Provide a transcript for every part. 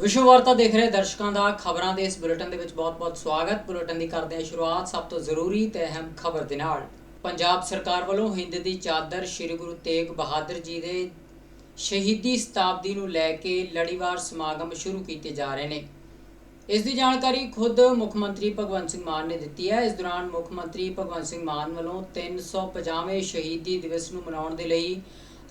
ਵਿਸ਼ਵ ਵਾਰਤਾ ਦੇਖ ਰਹੇ ਦਰਸ਼ਕਾਂ ਦਾ ਖਬਰਾਂ ਦੇ ਇਸ ਬੁਲੇਟਿਨ ਦੇ ਵਿੱਚ ਬਹੁਤ-ਬਹੁਤ ਸਵਾਗਤ। ਬੁਲੇਟਿਨ ਦੀ ਕਰਦੇ ਹਾਂ ਸ਼ੁਰੂਆਤ ਸਭ ਤੋਂ ਜ਼ਰੂਰੀ ਤੇ ਅਹਿਮ ਖਬਰ ਦੇ ਨਾਲ। ਪੰਜਾਬ ਸਰਕਾਰ ਵੱਲੋਂ ਹਿੰਦ ਦੀ ਚਾਦਰ ਸ੍ਰੀ ਗੁਰੂ ਤੇਗ ਬਹਾਦਰ ਜੀ ਦੇ ਸ਼ਹੀਦੀ ਸਤਾਬਦੀ ਨੂੰ ਲੈ ਕੇ ਲੜੀਵਾਰ ਸਮਾਗਮ ਸ਼ੁਰੂ ਕੀਤੇ ਜਾ ਰਹੇ ਨੇ। ਇਸ ਦੀ ਜਾਣਕਾਰੀ ਖੁਦ ਮੁੱਖ ਮੰਤਰੀ ਭਗਵੰਤ ਸਿੰਘ ਮਾਨ ਨੇ ਦਿੱਤੀ ਹੈ। ਇਸ ਦੌਰਾਨ ਮੁੱਖ ਮੰਤਰੀ ਭਗਵੰਤ ਸਿੰਘ ਮਾਨ ਵੱਲੋਂ 350ਵੇਂ ਸ਼ਹੀਦੀ ਦਿਵਸ ਨੂੰ ਮਨਾਉਣ ਦੇ ਲਈ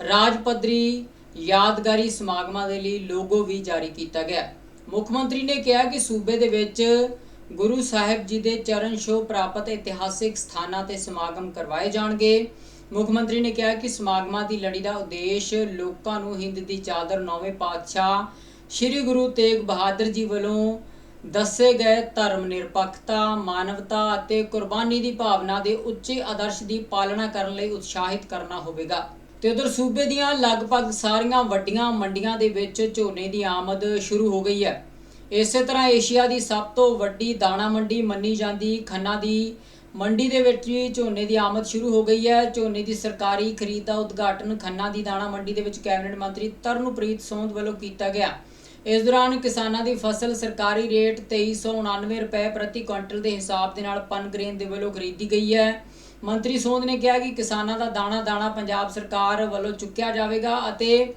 ਰਾਜ ਪੱਧਰੀ ਯਾਦਗਾਰੀ ਸਮਾਗਮਾਂ ਦੇ ਲਈ ਲੋਗੋ ਵੀ ਜਾਰੀ ਕੀਤਾ ਗਿਆ। ਮੁੱਖ ਮੰਤਰੀ ਨੇ ਕਿਹਾ ਕਿ ਸੂਬੇ ਦੇ ਵਿੱਚ ਗੁਰੂ ਸਾਹਿਬ ਜੀ ਦੇ ਚਰਨ ਛੋਹ ਪ੍ਰਾਪਤ ਇਤਿਹਾਸਿਕ ਸਥਾਨਾਂ ਤੇ ਸਮਾਗਮ ਕਰਵਾਏ ਜਾਣਗੇ। ਮੁੱਖ ਮੰਤਰੀ ਨੇ ਕਿਹਾ ਕਿ ਸਮਾਗਮਾਂ ਦੀ ਲੜੀ ਦਾ ਉਦੇਸ਼ ਲੋਕਾਂ ਨੂੰ ਹਿੰਦ ਦੀ ਚਾਦਰ ਨੌਵੇਂ ਪਾਤਸ਼ਾਹ ਸ੍ਰੀ ਗੁਰੂ ਤੇਗ ਬਹਾਦਰ ਜੀ ਵੱਲੋਂ ਦੱਸੇ ਗਏ ਧਰਮ ਨਿਰਪੱਖਤਾ, ਮਾਨਵਤਾ ਅਤੇ ਕੁਰਬਾਨੀ ਦੀ ਭਾਵਨਾ ਦੇ ਉੱਚੇ ਆਦਰਸ਼ ਦੀ ਪਾਲਣਾ ਕਰਨ ਲਈ ਉਤਸ਼ਾਹਿਤ ਕਰਨਾ ਹੋਵੇਗਾ। ਤੇ ਉਧਰ ਸੂਬੇ ਦੀਆਂ ਲਗਭਗ ਸਾਰੀਆਂ ਵੱਡੀਆਂ ਮੰਡੀਆਂ ਦੇ ਵਿੱਚ ਝੋਨੇ ਦੀ ਆਮਦ ਸ਼ੁਰੂ ਹੋ ਗਈ ਹੈ। ਇਸੇ ਤਰ੍ਹਾਂ ਏਸ਼ੀਆ ਦੀ ਸਭ ਤੋਂ ਵੱਡੀ ਦਾਣਾ ਮੰਡੀ ਮੰਨੀ ਜਾਂਦੀ ਖੰਨਾ ਦੀ ਮੰਡੀ ਦੇ ਵਿੱਚ ਵੀ ਝੋਨੇ ਦੀ ਆਮਦ ਸ਼ੁਰੂ ਹੋ ਗਈ ਹੈ। ਝੋਨੇ ਦੀ ਸਰਕਾਰੀ ਖਰੀਦ ਦਾ ਉਦਘਾਟਨ ਖੰਨਾ ਦੀ ਦਾਣਾ ਮੰਡੀ ਦੇ ਵਿੱਚ ਕੈਬਨਿਟ ਮੰਤਰੀ ਤਰਨਪ੍ਰੀਤ ਸੌਂਦ ਵੱਲੋਂ ਕੀਤਾ ਗਿਆ। ਇਸ ਦੌਰਾਨ ਕਿਸਾਨਾਂ ਦੀ ਫਸਲ ਸਰਕਾਰੀ ਰੇਟ 2399 ਰੁਪਏ ਪ੍ਰਤੀ ਕੁਇੰਟਲ ਦੇ ਹਿਸਾਬ ਦੇ ਨਾਲ ਪਨਗ੍ਰੇਨ ਦੇ ਵੱਲੋਂ ਖਰੀਦੀ ਗਈ ਹੈ। ਮੰਤਰੀ ਸੋਂਦ ਨੇ ਕਿਹਾ ਕਿ ਕਿਸਾਨਾਂ ਦਾ ਦਾਣਾ ਦਾਣਾ ਪੰਜਾਬ ਸਰਕਾਰ ਵੱਲੋਂ ਚੁੱਕਿਆ ਜਾਵੇਗਾ ਅਤੇ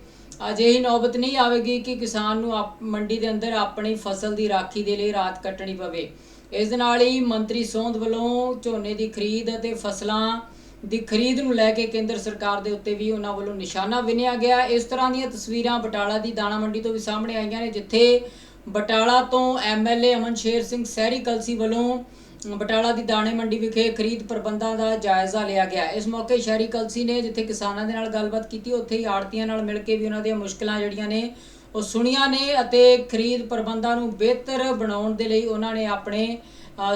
ਅਜਿਹੀ ਨੌਬਤ ਨਹੀਂ ਆਵੇਗੀ ਕਿ ਕਿਸਾਨ ਨੂੰ ਆਪ- ਮੰਡੀ ਦੇ ਅੰਦਰ ਆਪਣੀ ਫਸਲ ਦੀ ਰਾਖੀ ਦੇ ਲਈ ਰਾਤ ਕੱਟਣੀ ਪਵੇ। ਇਸ ਦੇ ਨਾਲ ਹੀ ਮੰਤਰੀ ਸੋਂਦ ਵੱਲੋਂ ਝੋਨੇ ਦੀ ਖਰੀਦ ਅਤੇ ਫਸਲਾਂ ਦੀ ਖਰੀਦ ਨੂੰ ਲੈ ਕੇ ਕੇਂਦਰ ਸਰਕਾਰ ਦੇ ਉੱਤੇ ਵੀ ਉਹਨਾਂ ਵੱਲੋਂ ਨਿਸ਼ਾਨਾ ਵਿਨਿਆ ਗਿਆ। ਇਸ ਤਰ੍ਹਾਂ ਦੀਆਂ ਤਸਵੀਰਾਂ ਬਟਾਲਾ ਦੀ ਦਾਣਾ ਮੰਡੀ ਤੋਂ ਵੀ ਸਾਹਮਣੇ ਆਈਆਂ ਨੇ, ਜਿੱਥੇ ਬਟਾਲਾ ਤੋਂ ਐਮਐਲਏ ਅਮਨ ਸ਼ੇਰ ਸਿੰਘ ਸਹਿਰੀ ਕਲਸੀ ਵੱਲੋਂ ਬਟਾਲਾ ਦੀ ਦਾਣੇ ਮੰਡੀ ਵਿਖੇ ਖਰੀਦ ਪ੍ਰਬੰਧਾਂ ਦਾ ਜਾਇਜ਼ਾ ਲਿਆ ਗਿਆ। ਇਸ ਮੌਕੇ ਸ਼ਹਿਰੀ ਕਲਸੀ ਨੇ ਜਿੱਥੇ ਕਿਸਾਨਾਂ ਦੇ ਨਾਲ ਗੱਲਬਾਤ ਕੀਤੀ, ਉੱਥੇ ਹੀ ਆੜਤੀਆਂ ਨਾਲ ਮਿਲ ਕੇ ਵੀ ਉਹਨਾਂ ਦੀਆਂ ਮੁਸ਼ਕਲਾਂ ਜਿਹੜੀਆਂ ਨੇ ਉਹ ਸੁਣੀਆਂ ਨੇ ਅਤੇ ਖਰੀਦ ਪ੍ਰਬੰਧਾਂ ਨੂੰ ਬਿਹਤਰ ਬਣਾਉਣ ਦੇ ਲਈ ਉਹਨਾਂ ਨੇ ਆਪਣੇ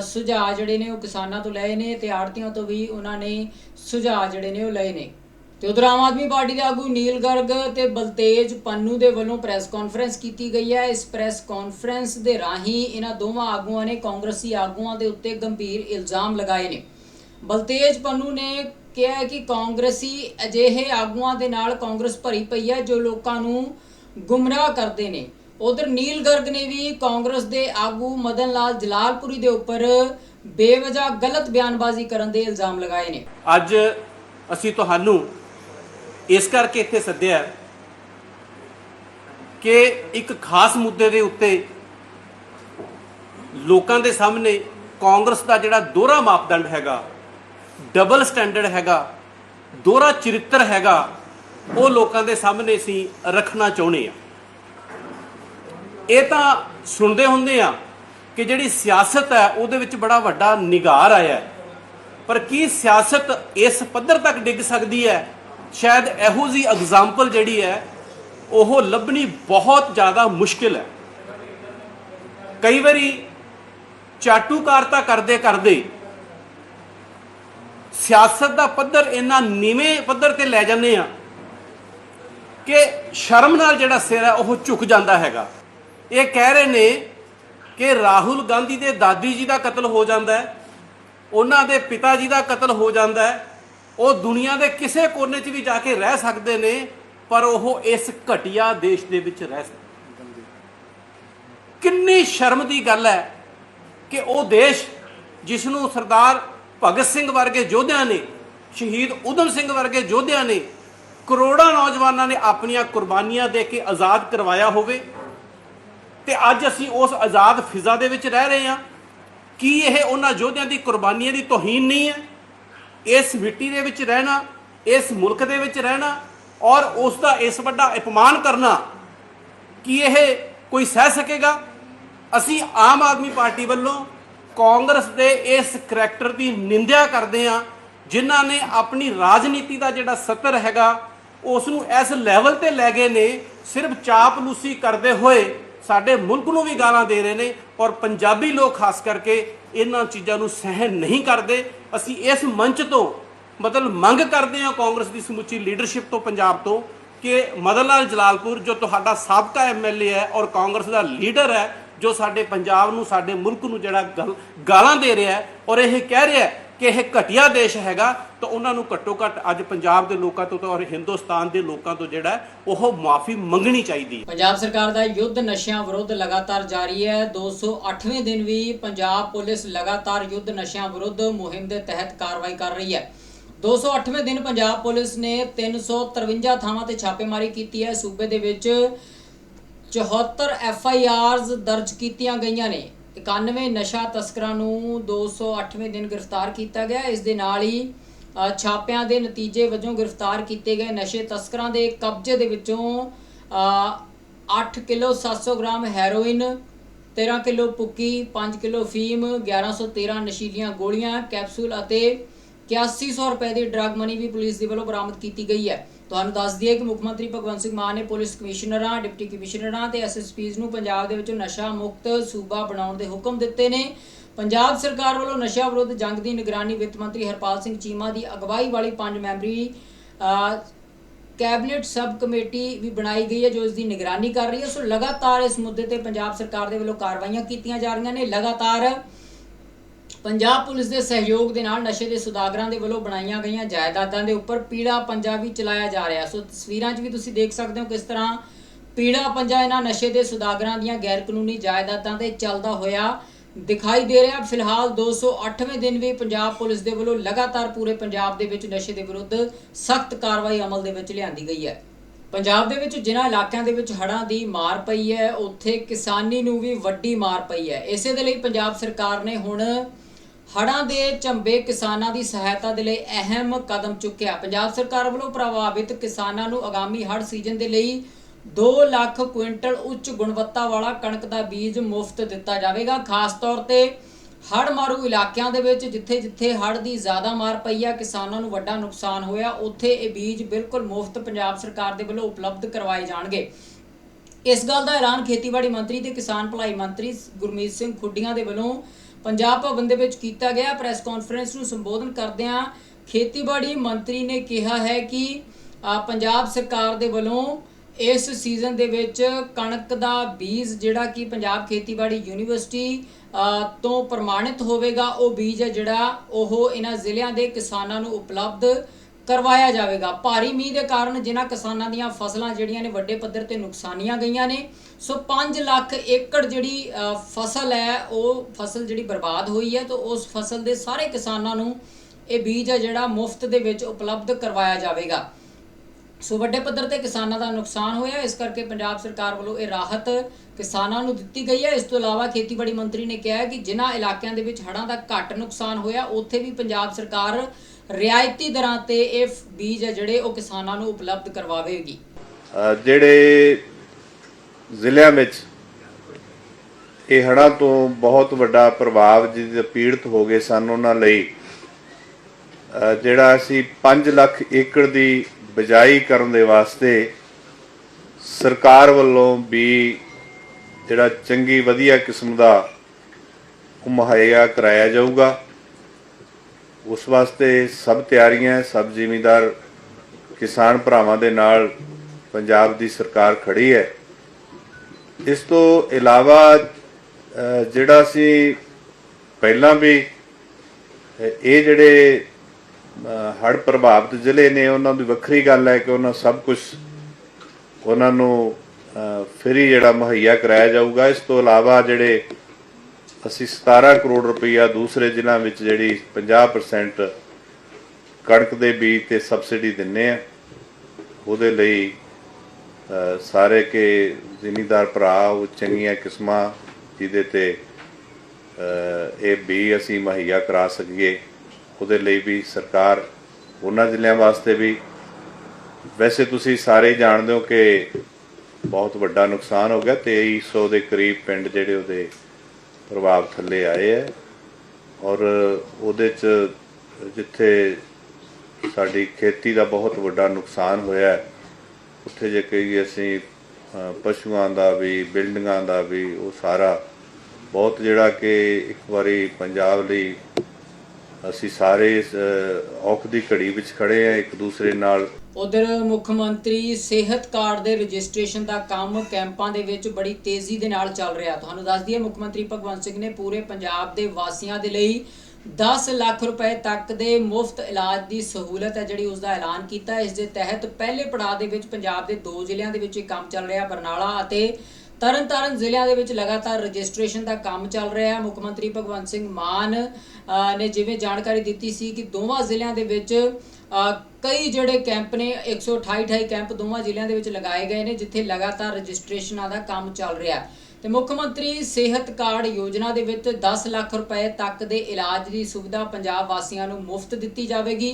ਸੁਝਾਅ ਜਿਹੜੇ ਨੇ ਉਹ ਕਿਸਾਨਾਂ ਤੋਂ ਲਏ ਨੇ ਤੇ ਆੜਤੀਆਂ ਤੋਂ ਵੀ ਉਹਨਾਂ ਨੇ ਸੁਝਾਅ ਜਿਹੜੇ ਨੇ ਉਹ ਲਏ ਨੇ। ਤੇ ਉਧਰ ਆਮ ਆਦਮੀ ਪਾਰਟੀ ਦੇ ਆਗੂ ਨੀਲ ਗਰਗ ਤੇ ਬਲਤੇਜ ਪੰਨੂ ਦੇ ਵੱਲੋਂ ਪ੍ਰੈਸ ਕਾਨਫਰੰਸ ਕੀਤੀ ਗਈ ਹੈ। ਇਸ ਪ੍ਰੈਸ ਕਾਨਫਰੰਸ ਦੇ ਰਾਹੀਂ ਇਹਨਾਂ ਦੋਵਾਂ ਆਗੂਆਂ ਨੇ ਕਾਂਗਰਸੀ ਆਗੂਆਂ ਦੇ ਉੱਤੇ ਗੰਭੀਰ ਇਲਜ਼ਾਮ ਲਗਾਏ ਨੇ। ਬਲਤੇਜ ਪੰਨੂ ਨੇ ਕਿਹਾ ਹੈ ਕਿ ਕਾਂਗਰਸੀ ਅਜਿਹੇ ਆਗੂਆਂ ਦੇ ਨਾਲ ਕਾਂਗਰਸ ਭਰੀ ਪਈ ਹੈ ਜੋ ਲੋਕਾਂ ਨੂੰ ਗੁੰਮਰਾਹ ਕਰਦੇ ਨੇ। ਉਧਰ ਨੀਲ ਗਰਗ ਨੇ ਵੀ ਕਾਂਗਰਸ ਦੇ ਆਗੂ ਮਦਨ ਲਾਲ ਜਲਾਲਪੁਰੀ ਦੇ ਉੱਪਰ ਬੇਵਜ੍ਹਾ ਗਲਤ ਬਿਆਨਬਾਜ਼ੀ ਕਰਨ ਦੇ ਇਲਜ਼ਾਮ ਲਗਾਏ ਨੇ। ਅੱਜ ਅਸੀਂ ਤੁਹਾਨੂੰ ਇਸ ਕਰਕੇ ਇੱਥੇ ਸੱਦਿਆ ਕਿ ਇੱਕ ਖਾਸ ਮੁੱਦੇ ਦੇ ਉੱਤੇ ਲੋਕਾਂ ਦੇ ਸਾਹਮਣੇ ਕਾਂਗਰਸ ਦਾ ਜਿਹੜਾ ਦੋਹਰਾ ਮਾਪਦੰਡ ਹੈਗਾ ਡਬਲ ਸਟੈਂਡਰਡ ਹੈਗਾ, ਦੋਹਰਾ ਚਰਿੱਤਰ ਹੈਗਾ, ਉਹ ਲੋਕਾਂ ਦੇ ਸਾਹਮਣੇ ਅਸੀਂ ਰੱਖਣਾ ਚਾਹੁੰਦੇ ਆ ਇਹ ਤਾਂ ਸੁਣਦੇ ਹੁੰਦੇ ਆ ਕਿ ਜਿਹੜੀ ਸਿਆਸਤ ਹੈ, ਉਹਦੇ ਵਿੱਚ ਬੜਾ ਵੱਡਾ ਨਿਗਾਰ ਆਇਆ ਪਰ ਕੀ ਸਿਆਸਤ ਇਸ ਪੱਧਰ ਤੱਕ ਡਿੱਗ ਸਕਦੀ ਹੈ ਸ਼ਾਇਦ ਇਹੋ ਜੀ ਐਗਜ਼ਾਮਪਲ ਜਿਹੜੀ ਹੈ, ਉਹ ਲੱਭਣੀ ਬਹੁਤ ਜ਼ਿਆਦਾ ਮੁਸ਼ਕਿਲ ਹੈ। ਕਈ ਵਾਰੀ ਚਾਟੂਕਾਰਤਾ ਕਰਦੇ ਕਰਦੇ ਸਿਆਸਤ ਦਾ ਪੱਧਰ ਇੰਨਾ ਨੀਵੇਂ ਪੱਧਰ ਤੇ ਲੈ ਜਾਂਦੇ ਆ ਕਿ ਸ਼ਰਮ ਨਾਲ ਜਿਹੜਾ ਸਿਰ ਹੈ, ਉਹ ਝੁਕ ਜਾਂਦਾ ਹੈਗਾ। ਇਹ ਕਹਿ ਰਹੇ ਨੇ ਕਿ ਰਾਹੁਲ ਗਾਂਧੀ ਦੇ ਦਾਦੀ ਜੀ ਦਾ ਕਤਲ ਹੋ ਜਾਂਦਾ ਹੈ, ਉਹਨਾਂ ਦੇ ਪਿਤਾ ਜੀ ਦਾ ਕਤਲ ਹੋ ਜਾਂਦਾ ਹੈ ਉਹ ਦੁਨੀਆ ਦੇ ਕਿਸੇ ਕੋਨੇ 'ਚ ਵੀ ਜਾ ਕੇ ਰਹਿ ਸਕਦੇ ਨੇ, ਪਰ ਉਹ ਇਸ ਘਟੀਆ ਦੇਸ਼ ਦੇ ਵਿੱਚ ਰਹਿ ਸਕਦੇ ਕਿੰਨੀ ਸ਼ਰਮ ਦੀ ਗੱਲ ਹੈ ਕਿ ਉਹ ਦੇਸ਼ ਜਿਸ ਨੂੰ ਸਰਦਾਰ ਭਗਤ ਸਿੰਘ ਵਰਗੇ ਯੋਧਿਆਂ ਨੇ, ਸ਼ਹੀਦ ਉਦਮ ਸਿੰਘ ਵਰਗੇ ਯੋਧਿਆਂ ਨੇ, ਕਰੋੜਾਂ ਨੌਜਵਾਨਾਂ ਨੇ ਆਪਣੀਆਂ ਕੁਰਬਾਨੀਆਂ ਦੇ ਕੇ ਆਜ਼ਾਦ ਕਰਵਾਇਆ ਹੋਵੇ, ਤੇ ਅੱਜ ਅਸੀਂ ਉਸ ਆਜ਼ਾਦ ਫਿਜ਼ਾ ਦੇ ਵਿੱਚ ਰਹਿ ਰਹੇ ਹਾਂ। ਕੀ ਇਹ ਉਹਨਾਂ ਯੋਧਿਆਂ ਦੀ ਕੁਰਬਾਨੀਆਂ ਦੀ ਤੋਹੀਨ ਨਹੀਂ ਹੈ? ਇਸ ਮਿੱਟੀ ਦੇ ਵਿੱਚ ਰਹਿਣਾ, ਇਸ ਮੁਲਕ ਦੇ ਵਿੱਚ ਰਹਿਣਾ ਔਰ ਉਸ ਦਾ ਇਸ ਵੱਡਾ ਅਪਮਾਨ ਕਰਨਾ, ਕੀ ਇਹ ਕੋਈ ਸਹਿ ਸਕੇਗਾ? ਅਸੀਂ ਆਮ ਆਦਮੀ ਪਾਰਟੀ ਵੱਲੋਂ ਕਾਂਗਰਸ ਦੇ ਇਸ ਕਰੈਕਟਰ ਦੀ ਨਿੰਦਿਆ ਕਰਦੇ ਹਾਂ, ਜਿਨ੍ਹਾਂ ਨੇ ਆਪਣੀ ਰਾਜਨੀਤੀ ਦਾ ਜਿਹੜਾ ਸਤਰ ਹੈਗਾ, ਉਸ ਨੂੰ ਇਸ ਲੈਵਲ ਤੇ ਲੈ ਗਏ ਨੇ, ਸਿਰਫ ਚਾਪਲੂਸੀ ਕਰਦੇ ਹੋਏ ਸਾਡੇ ਮੁਲਕ ਨੂੰ ਵੀ ਗਾਲਾਂ ਦੇ ਰਹੇ ਨੇ ਔਰ ਪੰਜਾਬੀ ਲੋਕ ਖਾਸ ਕਰਕੇ ਇਹਨਾਂ ਚੀਜ਼ਾਂ ਨੂੰ ਸਹਿਣ ਨਹੀਂ ਕਰਦੇ ਅਸੀਂ ਇਸ ਮੰਚ ਤੋਂ ਮਤਲਬ ਮੰਗ ਕਰਦੇ ਹਾਂ ਕਾਂਗਰਸ ਦੀ ਸਮੁੱਚੀ ਲੀਡਰਸ਼ਿਪ ਤੋਂ ਪੰਜਾਬ ਤੋਂ ਕਿ ਮਦਨ ਲਾਲ ਜਲਾਲਪੁਰ, ਜੋ ਤੁਹਾਡਾ ਸਾਬਕਾ ਐਮਐਲਏ ਹੈ ਔਰ ਕਾਂਗਰਸ ਦਾ ਲੀਡਰ ਹੈ, ਜੋ ਸਾਡੇ ਪੰਜਾਬ ਨੂੰ, ਸਾਡੇ ਮੁਲਕ ਨੂੰ ਜਿਹੜਾ ਗਲ- ਗਾਲਾਂ ਦੇ ਰਿਹਾ ਔਰ ਇਹ ਕਹਿ ਰਿਹਾ ਕਿ ਇਹ ਘਟੀਆ ਦੇਸ਼ ਹੈਗਾ, ਤਾਂ ਉਹਨਾਂ ਨੂੰ ਘੱਟੋ ਘੱਟ ਅੱਜ ਪੰਜਾਬ ਦੇ ਲੋਕਾਂ ਤੋਂ ਔਰ ਹਿੰਦੁਸਤਾਨ ਦੇ ਲੋਕਾਂ ਤੋਂ ਜਿਹੜਾ ਉਹ ਮਾਫੀ ਮੰਗਣੀ ਚਾਹੀਦੀ ਹੈ। ਪੰਜਾਬ ਸਰਕਾਰ ਦਾ ਯੁੱਧ ਨਸ਼ਿਆਂ ਵਿਰੁੱਧ ਲਗਾਤਾਰ ਜਾਰੀ ਹੈ। 208ਵੇਂ ਦਿਨ ਵੀ ਪੰਜਾਬ ਪੁਲਿਸ ਲਗਾਤਾਰ ਯੁੱਧ ਨਸ਼ਿਆਂ ਵਿਰੁੱਧ ਮੁਹਿੰਮ ਦੇ ਤਹਿਤ ਕਾਰਵਾਈ ਕਰ ਰਹੀ ਹੈ। 208ਵੇਂ ਦਿਨ ਪੰਜਾਬ ਪੁਲਿਸ ਨੇ 353 ਥਾਵਾਂ ਤੇ ਛਾਪੇਮਾਰੀ ਕੀਤੀ ਹੈ। ਸੂਬੇ ਦੇ ਵਿੱਚ 74 ਐਫ ਆਈ ਆਰਜ਼ ਦਰਜ ਕੀਤੀਆਂ ਗਈਆਂ ਨੇ। 91 ਨਸ਼ਾ ਤਸਕਰਾਂ ਨੂੰ 208ਵੇਂ ਦਿਨ ਗ੍ਰਿਫਤਾਰ ਕੀਤਾ ਗਿਆ। ਇਸ ਦੇ ਨਾਲ ਹੀ ਛਾਪਿਆਂ ਦੇ ਨਤੀਜੇ ਵਜੋਂ ਗ੍ਰਿਫਤਾਰ ਕੀਤੇ ਗਏ ਨਸ਼ੇ ਤਸਕਰਾਂ ਦੇ ਕਬਜ਼ੇ ਦੇ ਵਿੱਚੋਂ ਅ, 8 ਕਿਲੋ 700 ਗ੍ਰਾਮ ਹੈਰੋਇਨ 13 ਕਿਲੋ ਪੁੱਕੀ 5 ਕਿਲੋ ਫੀਮ 1113 ਨਸ਼ੀਲੀਆਂ ਗੋਲੀਆਂ ਕੈਪਸੂਲ ਅਤੇ 8100 ਰੁਪਏ ਦੀ ਡਰੱਗ ਮਨੀ ਵੀ ਪੁਲਿਸ ਦੇ ਵੱਲੋਂ ਬਰਾਮਦ ਕੀਤੀ ਗਈ ਹੈ। ਤੁਹਾਨੂੰ ਦੱਸ ਦਈਏ ਕਿ ਮੁੱਖ ਮੰਤਰੀ ਭਗਵੰਤ ਸਿੰਘ ਮਾਨ ਨੇ ਪੁਲਿਸ ਕਮਿਸ਼ਨਰਾਂ, ਡਿਪਟੀ ਕਮਿਸ਼ਨਰਾਂ ਤੇ ਐਸਐਸਪੀਜ਼ ਨੂੰ ਪੰਜਾਬ ਦੇ ਵਿੱਚ ਨਸ਼ਾ ਮੁਕਤ ਸੂਬਾ ਬਣਾਉਣ ਦੇ ਹੁਕਮ ਦਿੱਤੇ ਨੇ। ਪੰਜਾਬ ਸਰਕਾਰ ਵੱਲੋਂ ਨਸ਼ਾ ਵਿਰੁੱਧ ਜੰਗ ਦੀ ਨਿਗਰਾਨੀ ਵਿੱਤ ਮੰਤਰੀ ਹਰਪਾਲ ਸਿੰਘ ਚੀਮਾ ਦੀ ਅਗਵਾਈ ਵਾਲੀ ਪੰਜ ਮੈਂਬਰੀ ਕੈਬਨਿਟ ਸਬ ਕਮੇਟੀ ਵੀ ਬਣਾਈ ਗਈ ਹੈ ਜੋ ਇਸ ਦੀ ਨਿਗਰਾਨੀ ਕਰ ਰਹੀ ਹੈ। ਸੋ ਲਗਾਤਾਰ ਇਸ ਮੁੱਦੇ ਤੇ ਪੰਜਾਬ ਸਰਕਾਰ ਦੇ ਵੱਲੋਂ ਕਾਰਵਾਈਆਂ ਕੀਤੀਆਂ ਜਾ ਰਹੀਆਂ ਨੇ। ਲਗਾਤਾਰ ਪੰਜਾਬ ਪੁਲਿਸ ਦੇ ਸਹਿਯੋਗ ਦੇ ਨਾਲ ਨਸ਼ੇ ਦੇ ਸੁਦਾਗਰਾਂ ਦੇ ਵੱਲੋਂ ਬਣਾਈਆਂ ਗਈਆਂ ਜਾਇਦਾਦਾਂ ਦੇ ਉੱਪਰ ਪੀੜਾ ਪੰਜਾ ਵੀ ਚਲਾਇਆ ਜਾ ਰਿਹਾ। ਸੋ ਤਸਵੀਰਾਂ 'ਚ ਵੀ ਤੁਸੀਂ ਦੇਖ ਸਕਦੇ ਹੋ ਕਿਸ ਤਰ੍ਹਾਂ ਪੀੜਾ ਪੰਜਾ ਇਹਨਾਂ ਨਸ਼ੇ ਦੇ ਸੁਦਾਗਰਾਂ ਦੀਆਂ ਗੈਰ ਕਾਨੂੰਨੀ ਜਾਇਦਾਦਾਂ ਤੇ ਚੱਲਦਾ ਹੋਇਆ ਦਿਖਾਈ ਦੇ ਰਿਹਾ। ਫਿਲਹਾਲ 208ਵੇਂ ਦਿਨ ਵੀ ਪੰਜਾਬ ਪੁਲਿਸ ਦੇ ਵੱਲੋਂ ਲਗਾਤਾਰ ਪੂਰੇ ਪੰਜਾਬ ਦੇ ਵਿੱਚ ਨਸ਼ੇ ਦੇ ਵਿਰੁੱਧ ਸਖਤ ਕਾਰਵਾਈ ਅਮਲ ਦੇ ਵਿੱਚ ਲਿਆਂਦੀ ਗਈ ਹੈ। ਪੰਜਾਬ ਦੇ ਵਿੱਚ ਜਿਨ੍ਹਾਂ ਇਲਾਕਿਆਂ ਦੇ ਵਿੱਚ ਹੜ੍ਹਾਂ ਦੀ ਮਾਰ ਪਈ ਹੈ, ਉੱਥੇ ਕਿਸਾਨੀ ਨੂੰ ਵੀ ਵੱਡੀ ਮਾਰ ਪਈ ਹੈ। ਇਸੇ ਦੇ ਲਈ ਪੰਜਾਬ ਸਰਕਾਰ ਨੇ ਹੁਣ ਹੜ੍ਹਾਂ ਦੇ ਝੰਬੇ ਕਿਸਾਨਾਂ ਦੀ ਸਹਾਇਤਾ ਦੇ ਲਈ ਅਹਿਮ ਕਦਮ ਚੁੱਕਿਆ। ਪੰਜਾਬ ਸਰਕਾਰ ਵੱਲੋਂ ਪ੍ਰਭਾਵਿਤ ਕਿਸਾਨਾਂ ਨੂੰ ਆਗਾਮੀ ਹੜ੍ਹ ਸੀਜ਼ਨ ਦੇ ਲਈ 2 ਲੱਖ ਕੁਇੰਟਲ ਉੱਚ ਗੁਣਵੱਤਾ ਵਾਲਾ ਕਣਕ ਦਾ ਬੀਜ ਮੁਫਤ ਦਿੱਤਾ ਜਾਵੇਗਾ। ਖਾਸ ਤੌਰ ਤੇ ਹੜ੍ਹ ਮਾਰੂ ਇਲਾਕਿਆਂ ਦੇ ਵਿੱਚ ਜਿੱਥੇ-ਜਿੱਥੇ ਹੜ੍ਹ ਦੀ ਜ਼ਿਆਦਾ ਮਾਰ ਪਈ ਆ, ਕਿਸਾਨਾਂ ਨੂੰ ਵੱਡਾ ਨੁਕਸਾਨ ਹੋਇਆ, ਉੱਥੇ ਇਹ ਬੀਜ ਬਿਲਕੁਲ ਮੁਫਤ ਪੰਜਾਬ ਸਰਕਾਰ ਦੇ ਵੱਲੋਂ ਉਪਲਬਧ ਕਰਵਾਏ ਜਾਣਗੇ। ਇਸ ਗੱਲ ਦਾ ਐਲਾਨ ਖੇਤੀਬਾੜੀ ਮੰਤਰੀ ਤੇ ਕਿਸਾਨ ਭਲਾਈ ਮੰਤਰੀ ਗੁਰਮੀਤ ਸਿੰਘ ਖੁੱਡੀਆਂ ਦੇ ਵੱਲੋਂ ਪੰਜਾਬ ਭਵਨ ਦੇ ਵਿੱਚ ਕੀਤਾ ਗਿਆ ਪ੍ਰੈਸ ਕਾਨਫਰੰਸ ਨੂੰ ਸੰਬੋਧਨ ਕਰਦਿਆਂ ਖੇਤੀਬਾੜੀ ਮੰਤਰੀ ਨੇ ਕਿਹਾ ਹੈ ਕਿ ਪੰਜਾਬ ਸਰਕਾਰ ਦੇ ਵੱਲੋਂ ਇਸ ਸੀਜ਼ਨ ਦੇ ਵਿੱਚ ਕਣਕ ਦਾ ਬੀਜ ਜਿਹੜਾ ਕਿ ਪੰਜਾਬ ਖੇਤੀਬਾੜੀ ਯੂਨੀਵਰਸਿਟੀ ਤੋਂ ਪ੍ਰਮਾਣਿਤ ਹੋਵੇਗਾ, ਉਹ ਬੀਜ ਹੈ ਜਿਹੜਾ ਉਹ ਇਹਨਾਂ ਜ਼ਿਲ੍ਹਿਆਂ ਦੇ ਕਿਸਾਨਾਂ ਨੂੰ ਉਪਲਬਧ ਕਰਵਾਇਆ ਜਾਵੇਗਾ। ਭਾਰੀ ਮੀਂਹ ਦੇ ਕਾਰਨ ਜਿਨ੍ਹਾਂ ਕਿਸਾਨਾਂ ਦੀਆਂ ਫਸਲਾਂ ਜਿਹੜੀਆਂ ਨੇ ਵੱਡੇ ਪੱਧਰ ਤੇ ਨੁਕਸਾਨੀਆਂ ਗਈਆਂ ਨੇ ਸੋ 5 ਲੱਖ ਏਕੜ ਜਿਹੜੀ ਫਸਲ ਹੈ, ਉਹ ਫਸਲ ਜਿਹੜੀ ਬਰਬਾਦ ਹੋਈ ਹੈ, ਤਾਂ ਉਸ ਫਸਲ ਦੇ ਸਾਰੇ ਕਿਸਾਨਾਂ ਨੂੰ ਇਹ ਬੀਜ ਹੈ ਜਿਹੜਾ ਮੁਫਤ ਦੇ ਵਿੱਚ ਉਪਲਬਧ ਕਰਵਾਇਆ ਜਾਵੇਗਾ। ਸੋ ਵੱਡੇ ਪੱਧਰ ਤੇ ਕਿਸਾਨਾਂ ਦਾ ਨੁਕਸਾਨ ਹੋਇਆ, ਇਸ ਕਰਕੇ ਪੰਜਾਬ ਸਰਕਾਰ ਵੱਲੋਂ ਇਹ ਰਾਹਤ ਕਿਸਾਨਾਂ ਨੂੰ ਦਿੱਤੀ ਗਈ ਹੈ। ਇਸ ਤੋਂ ਇਲਾਵਾ ਖੇਤੀਬਾੜੀ ਮੰਤਰੀ ਨੇ ਕਿਹਾ ਹੈ ਕਿ ਜਿਨ੍ਹਾਂ ਇਲਾਕਿਆਂ ਦੇ ਵਿੱਚ ਹੜ੍ਹਾਂ ਦਾ ਘੱਟ ਨੁਕਸਾਨ ਹੋਇਆ, ਉੱਥੇ ਵੀ ਪੰਜਾਬ ਸਰਕਾਰ ਰਿਆਇਤੀ ਦਰਾਂ ਤੇ ਇਹ ਬੀਜ ਹੈ ਜਿਹੜੇ ਉਹ ਕਿਸਾਨਾਂ ਨੂੰ ਉਪਲਬਧ ਕਰਵਾਵੇਗੀ। ਜਿਹੜੇ ਜ਼ਿਲ੍ਹਿਆਂ ਵਿੱਚ ਇਹ ਹੜ੍ਹਾਂ ਤੋਂ ਬਹੁਤ ਵੱਡਾ ਪ੍ਰਭਾਵ ਜਿਹਦੇ ਪੀੜਤ ਹੋ ਗਏ ਸਨ ਉਹਨਾਂ ਲਈ ਜਿਹੜਾ ਅਸੀਂ 5 ਲੱਖ ਏਕੜ ਦੀ ਬਜਾਈ ਕਰਨ ਦੇ ਵਾਸਤੇ ਸਰਕਾਰ ਵੱਲੋਂ ਵੀ ਜਿਹੜਾ ਚੰਗੀ ਵਧੀਆ ਕਿਸਮ ਦਾ ਉਹ ਮੁਹੱਈਆ ਕਰਾਇਆ ਜਾਊਗਾ। ਉਸ ਵਾਸਤੇ ਸਭ ਤਿਆਰੀਆਂ, ਸਭ ਜ਼ਿਮੀਦਾਰ ਕਿਸਾਨ ਭਰਾਵਾਂ ਦੇ ਨਾਲ ਪੰਜਾਬ ਦੀ ਸਰਕਾਰ ਖੜੀ ਹੈ। ਇਸ ਤੋਂ ਇਲਾਵਾ ਜਿਹੜਾ ਸੀ ਪਹਿਲਾਂ ਵੀ ਇਹ ਜਿਹੜੇ ਹੜ ਪ੍ਰਭਾਵਿਤ ਜ਼ਿਲ੍ਹੇ ਨੇ, ਉਹਨਾਂ ਦੀ ਵੱਖਰੀ ਗੱਲ ਹੈ ਕਿ ਉਹਨਾਂ ਸਭ ਕੁਝ ਉਹਨਾਂ ਨੂੰ ਫ੍ਰੀ ਜਿਹੜਾ ਮੁਹੱਈਆ ਕਰਾਇਆ ਜਾਊਗਾ। ਇਸ ਤੋਂ ਇਲਾਵਾ ਜਿਹੜੇ ਅਸੀਂ 17 ਕਰੋੜ ਰੁਪਈਆ ਦੂਸਰੇ ਜ਼ਿਲ੍ਹਿਆਂ ਵਿੱਚ ਜਿਹੜੀ 50% ਕਣਕ ਦੇ ਬੀਜ ਤੇ ਸਬਸਿਡੀ ਦਿੰਨੇ ਆ, ਉਹਦੇ ਲਈ ਸਾਰੇ ਕੇ ਜ਼ਿਮੀਦਾਰ ਭਰਾ, ਉਹ ਚੰਗੀਆਂ ਕਿਸਮਾਂ ਜਿਹਦੇ ਤੇ ਇਹ ਬੀਜ ਅਸੀਂ ਮੁਹੱਈਆ ਕਰਾ ਸਕੀਏ। ਉਹਦੇ ਲਈ ਵੀ ਸਰਕਾਰ ਉਹਨਾਂ ਜ਼ਿਲ੍ਹਿਆਂ ਵਾਸਤੇ ਵੀ, ਵੈਸੇ ਤੁਸੀਂ ਸਾਰੇ ਜਾਣਦੇ ਹੋ ਕਿ ਬਹੁਤ ਵੱਡਾ ਨੁਕਸਾਨ ਹੋ ਗਿਆ 2300 ਦੇ ਕਰੀਬ ਪਿੰਡ ਜਿਹੜੇ ਉਹਦੇ ਪ੍ਰਭਾਵ ਥੱਲੇ ਆਏ ਹੈ। ਔਰ ਉਹਦੇ ਚ ਜਿੱਥੇ ਸਾਡੀ ਖੇਤੀ ਦਾ ਬਹੁਤ ਵੱਡਾ ਨੁਕਸਾਨ ਹੋਇਆ ਉੱਥੇ ਜੇ ਕਹੀਏ ਅਸੀਂ ਪਸ਼ੂਆਂ ਦਾ ਵੀ, ਬਿਲਡਿੰਗਾਂ ਦਾ ਵੀ, ਉਹ ਸਾਰਾ ਬਹੁਤ ਜਿਹੜਾ ਕਿ ਇੱਕ ਵਾਰੀ ਪੰਜਾਬ ਲਈ ਅਸੀਂ ਸਾਰੇ ਔਖ ਦੀ ਘੜੀ ਵਿੱਚ ਖੜੇ ਆ ਇੱਕ ਦੂਸਰੇ ਨਾਲ। ਉਧਰ ਮੁੱਖ ਮੰਤਰੀ ਸਿਹਤ ਕਾਰਡ ਦੇ ਰਜਿਸਟ੍ਰੇਸ਼ਨ ਦਾ ਕੰਮ ਕੈਂਪਾਂ ਦੇ ਵਿੱਚ ਬੜੀ ਤੇਜ਼ੀ ਦੇ ਨਾਲ ਚੱਲ ਰਿਹਾ। ਤੁਹਾਨੂੰ ਦੱਸ ਦਈਏ, ਮੁੱਖ ਮੰਤਰੀ ਭਗਵੰਤ ਸਿੰਘ ਨੇ ਪੂਰੇ ਪੰਜਾਬ ਦੇ ਵਾਸੀਆਂ ਦੇ ਲਈ 10 ਲੱਖ ਰੁਪਏ ਤੱਕ ਦੇ ਮੁਫਤ ਇਲਾਜ ਦੀ ਸਹੂਲਤ ਹੈ ਜਿਹੜੀ ਉਸ ਦਾ ਐਲਾਨ ਕੀਤਾ ਇਸ ਦੇ ਤਹਿਤ ਪਹਿਲੇ ਪੜਾਅ ਦੇ ਵਿੱਚ ਪੰਜਾਬ ਦੇ ਦੋ ਜ਼ਿਲ੍ਹਿਆਂ ਦੇ ਵਿੱਚ ਇਹ ਕੰਮ ਚੱਲ ਰਿਹਾ, ਬਰਨਾਲਾ ਅਤੇ ਤਰਨਤਾਰਨ ਜ਼ਿਲ੍ਹਿਆਂ ਦੇ ਵਿੱਚ ਲਗਾਤਾਰ ਰਜਿਸਟ੍ਰੇਸ਼ਨ ਦਾ ਕੰਮ ਚੱਲ ਰਿਹਾ ਹੈ। ਮੁੱਖ ਮੰਤਰੀ ਭਗਵੰਤ ਸਿੰਘ ਮਾਨ ਨੇ ਜਿਵੇਂ ਜਾਣਕਾਰੀ ਦਿੱਤੀ ਸੀ ਕਿ ਦੋਵਾਂ ਜ਼ਿਲ੍ਹਿਆਂ ਦੇ ਵਿੱਚ ਕਈ ਜਿਹੜੇ ਕੈਂਪ ਨੇ 128 28 ਕੈਂਪ ਦੋਵਾਂ ਜ਼ਿਲ੍ਹਿਆਂ ਦੇ ਵਿੱਚ ਲਗਾਏ ਗਏ ਨੇ, ਜਿੱਥੇ ਲਗਾਤਾਰ ਰਜਿਸਟ੍ਰੇਸ਼ਨਾਂ ਦਾ ਕੰਮ ਚੱਲ ਰਿਹਾ ਹੈ। ਤੇ ਮੁੱਖ ਮੰਤਰੀ ਸਿਹਤ ਕਾਰਡ ਯੋਜਨਾ ਦੇ ਵਿੱਚ 10 ਲੱਖ ਰੁਪਏ ਤੱਕ ਦੇ ਇਲਾਜ ਦੀ ਸੁਵਿਧਾ ਪੰਜਾਬ ਵਾਸੀਆਂ ਨੂੰ ਮੁਫਤ ਦਿੱਤੀ ਜਾਵੇਗੀ।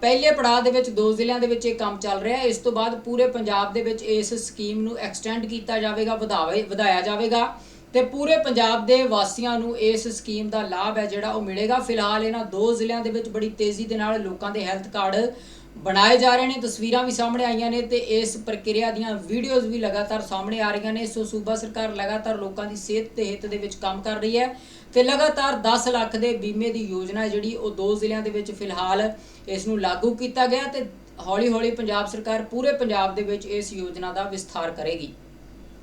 ਪਹਿਲੇ ਪੜਾਅ ਦੇ ਵਿੱਚ ਦੋ ਜ਼ਿਲ੍ਹਿਆਂ ਦੇ ਵਿੱਚ ਇਹ ਕੰਮ ਚੱਲ ਰਿਹਾ। ਹੈ ਇਸ ਤੋਂ ਬਾਅਦ ਪੂਰੇ ਪੰਜਾਬ ਦੇ ਵਿੱਚ ਇਸ ਸਕੀਮ ਨੂੰ ਐਕਸਟੈਂਡ ਕੀਤਾ ਜਾਵੇਗਾ, ਵਧਾਵੇ, ਵਧਾਇਆ ਜਾਵੇਗਾ ਤੇ ਪੂਰੇ ਪੰਜਾਬ ਦੇ ਵਾਸੀਆਂ ਨੂੰ ਇਸ ਸਕੀਮ ਦਾ ਲਾਭ ਹੈ ਜਿਹੜਾ ਉਹ ਮਿਲੇਗਾ। ਫਿਲਹਾਲ ਇਹਨਾਂ ਦੋ ਜ਼ਿਲ੍ਹਿਆਂ ਦੇ ਵਿੱਚ ਬੜੀ ਤੇਜ਼ੀ ਦੇ ਨਾਲ ਲੋਕਾਂ ਦੇ ਹੈਲਥ ਕਾਰਡ ਬਣਾਏ ਜਾ ਰਹੇ ਨੇ, ਤਸਵੀਰਾਂ ਵੀ ਸਾਹਮਣੇ ਆਈਆਂ ਨੇ ਤੇ ਇਸ ਪ੍ਰਕਿਰਿਆ ਦੀਆਂ ਵੀਡੀਓਜ਼ ਵੀ ਲਗਾਤਾਰ ਸਾਹਮਣੇ ਆ ਰਹੀਆਂ ਨੇ। ਸੋ ਸੂਬਾ ਸਰਕਾਰ ਲਗਾਤਾਰ ਲੋਕਾਂ ਦੀ ਸਿਹਤ ਤੇ ਹਿੱਤ ਦੇ ਵਿੱਚ ਕੰਮ ਕਰ ਰਹੀ ਹੈ ਤੇ ਲਗਾਤਾਰ 10 ਲੱਖ ਦੇ ਬੀਮੇ ਦੀ ਯੋਜਨਾ ਜਿਹੜੀ ਉਹ ਦੋ ਜ਼ਿਲ੍ਹਿਆਂ ਦੇ ਵਿੱਚ ਫਿਲਹਾਲ ਇਸ ਨੂੰ ਲਾਗੂ ਕੀਤਾ ਗਿਆ ਤੇ ਹੌਲੀ-ਹੌਲੀ ਪੰਜਾਬ ਸਰਕਾਰ ਪੂਰੇ ਪੰਜਾਬ ਦੇ ਵਿੱਚ ਇਸ ਯੋਜਨਾ ਦਾ ਵਿਸਥਾਰ ਕਰੇਗੀ।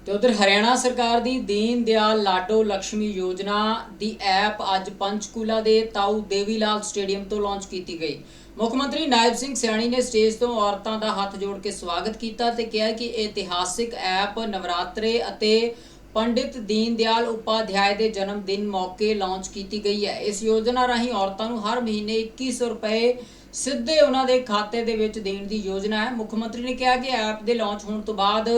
ਤੇ ਉਧਰ ਹਰਿਆਣਾ ਸਰਕਾਰ ਦੀ ਦੀਨ ਦਿਆਲ ਲਾਡੋ ਲక్ష్ਮੀ ਯੋਜਨਾ ਦੀ ਐਪ ਅੱਜ ਪੰਚਕੂਲਾ ਦੇ ਤਾਊ ਦੇਵੀ ਲਾਲ ਸਟੇਡੀਅਮ ਤੋਂ ਲਾਂਚ ਕੀਤੀ ਗਈ। ਮੁੱਖ ਮੰਤਰੀ ਨਾਇਬ ਸਿੰਘ ਸਿਆਣੀ ਨੇ ਸਟੇਜ ਤੋਂ ਔਰਤਾਂ ਦਾ ਹੱਥ ਜੋੜ ਕੇ ਸਵਾਗਤ ਕੀਤਾ ਤੇ ਕਿਹਾ ਕਿ ਇਹ ਇਤਿਹਾਸਿਕ ਐਪ ਨਵਰਾਤਰੇ ਅਤੇ ਪੰਡਿਤ ਦੀਨ ਦਿਆਲ ਉਪਾਧਿਆਇ ਦੇ ਜਨਮ ਦਿਨ ਮੌਕੇ ਲਾਂਚ ਕੀਤੀ ਗਈ ਹੈ। ਇਸ ਯੋਜਨਾ ਰਾਹੀਂ ਔਰਤਾਂ ਨੂੰ ਹਰ ਮਹੀਨੇ 2100 ਰੁਪਏ ਸਿੱਧੇ ਉਹਨਾਂ ਦੇ ਖਾਤੇ ਦੇ ਵਿੱਚ ਦੇਣ ਦੀ ਯੋਜਨਾ ਹੈ। ਮੁੱਖ ਮੰਤਰੀ ਨੇ ਕਿਹਾ ਕਿ ਐਪ ਦੇ ਲਾਂਚ ਹੋਣ ਤੋਂ ਬਾਅਦ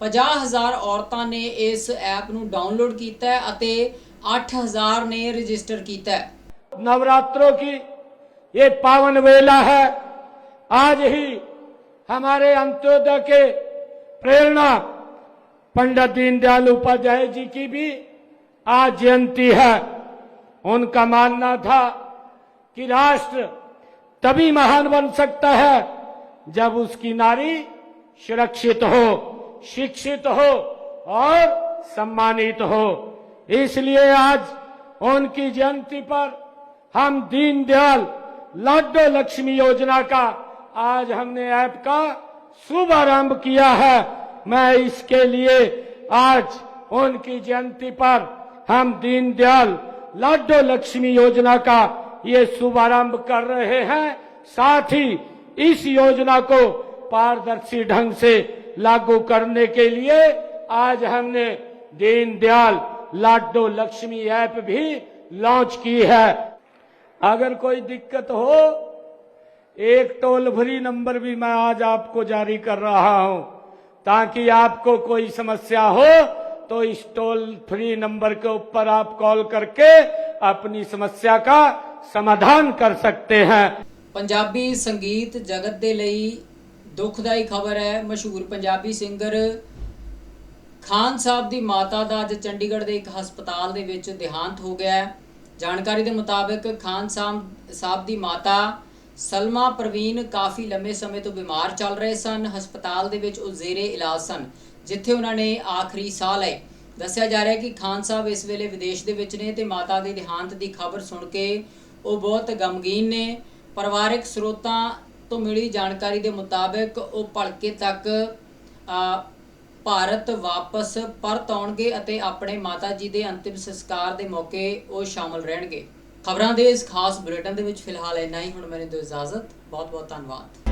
50000 ਔਰਤਾਂ ਨੇ ਇਸ ਐਪ ਨੂੰ ਡਾਊਨਲੋਡ ਕੀਤਾ ਹੈ ਅਤੇ 8000 ਨੇ ਰਜਿਸਟਰ ਕੀਤਾ ਹੈ। ਨਵਰਾਤਰੋਂ ਕੀ ये पावन वेला है। आज ही हमारे अंत्योदय के प्रेरणा पंडित दीनदयाल उपाध्याय जी की भी आज जयंती है। उनका मानना था कि राष्ट्र तभी महान बन सकता है जब उसकी नारी सुरक्षित हो, शिक्षित हो और सम्मानित हो। इसलिए आज उनकी जयंती पर हम दीनदयाल लाडो लक्ष्मी योजना का आज हमने ऐप का शुभारंभ किया है। मैं इसके लिए आज उनकी जयंती पर हम दीनदयाल लाडो लक्ष्मी योजना का ये शुभारंभ कर रहे हैं। साथ ही इस योजना को पारदर्शी ढंग से लागू करने के लिए आज हमने दीनदयाल लाडो लक्ष्मी ऐप भी लॉन्च की है। अगर कोई दिक्कत हो एक टोल फ्री नंबर भी मैं आज आपको जारी कर रहा हूं ताकि आपको कोई समस्या हो तो इस टोल फ्री नंबर के ऊपर आप कॉल करके अपनी समस्या का समाधान कर सकते हैं ਪੰਜਾਬੀ ਸੰਗੀਤ ਜਗਤ ਦੇ ਲਈ ਦੁਖਦਾਈ ਖਬਰ ਹੈ ਮਸ਼ਹੂਰ ਪੰਜਾਬੀ ਸਿੰਗਰ ਖਾਨ ਸਾਹਿਬ ਦੀ ਮਾਤਾ ਦਾ ਅੱਜ ਚੰਡੀਗੜ੍ਹ ਦੇ ਇੱਕ ਹਸਪਤਾਲ ਦੇ ਵਿੱਚ ਦੇਹਾਂਤ ਹੋ ਗਿਆ ਹੈ ਜਾਣਕਾਰੀ ਦੇ ਮੁਤਾਬਕ ਖਾਨ ਸਾਹਿਬ ਸਾਹਿਬ ਦੀ ਮਾਤਾ ਸਲਮਾ ਪ੍ਰਵੀਨ ਕਾਫੀ ਲੰਮੇ ਸਮੇਂ ਤੋਂ ਬਿਮਾਰ ਚੱਲ ਰਹੇ ਸਨ, ਹਸਪਤਾਲ ਦੇ ਵਿੱਚ ਉਹ ਜ਼ੇਰੇ ਇਲਾਜ ਸਨ, ਜਿੱਥੇ ਉਹਨਾਂ ਨੇ ਆਖਰੀ ਸਾਹ ਲਏ। ਦੱਸਿਆ ਜਾ ਰਿਹਾ ਹੈ ਕਿ ਖਾਨ ਸਾਹਿਬ ਇਸ ਵੇਲੇ ਵਿਦੇਸ਼ ਦੇ ਵਿੱਚ ਨੇ ਤੇ ਮਾਤਾ ਦੇ ਦੇਹਾਂਤ ਦੀ ਖਬਰ ਸੁਣ ਕੇ ਉਹ ਬਹੁਤ ਗਮਗੀਨ ਨੇ। ਪਰਿਵਾਰਕ ਸਰੋਤਾਂ ਤੋਂ ਮਿਲੀ ਜਾਣਕਾਰੀ ਦੇ ਮੁਤਾਬਕ ਉਹ ਭਲਕੇ ਤੱਕ ਭਾਰਤ ਵਾਪਸ ਪਰਤ ਆਉਣਗੇ ਅਤੇ ਆਪਣੇ ਮਾਤਾ ਜੀ ਦੇ ਅੰਤਿਮ ਸੰਸਕਾਰ ਦੇ ਮੌਕੇ ਉਹ ਸ਼ਾਮਲ ਰਹਿਣਗੇ। ਖਬਰਾਂ ਦੇ ਇਸ ਖਾਸ ਬੁਲੇਟਿਨ ਦੇ ਵਿੱਚ ਫਿਲਹਾਲ ਇੰਨਾ ਹੀ। ਹੁਣ ਮੈਨੂੰ ਦਿਓ ਇਜਾਜ਼ਤ। ਬਹੁਤ ਬਹੁਤ ਧੰਨਵਾਦ।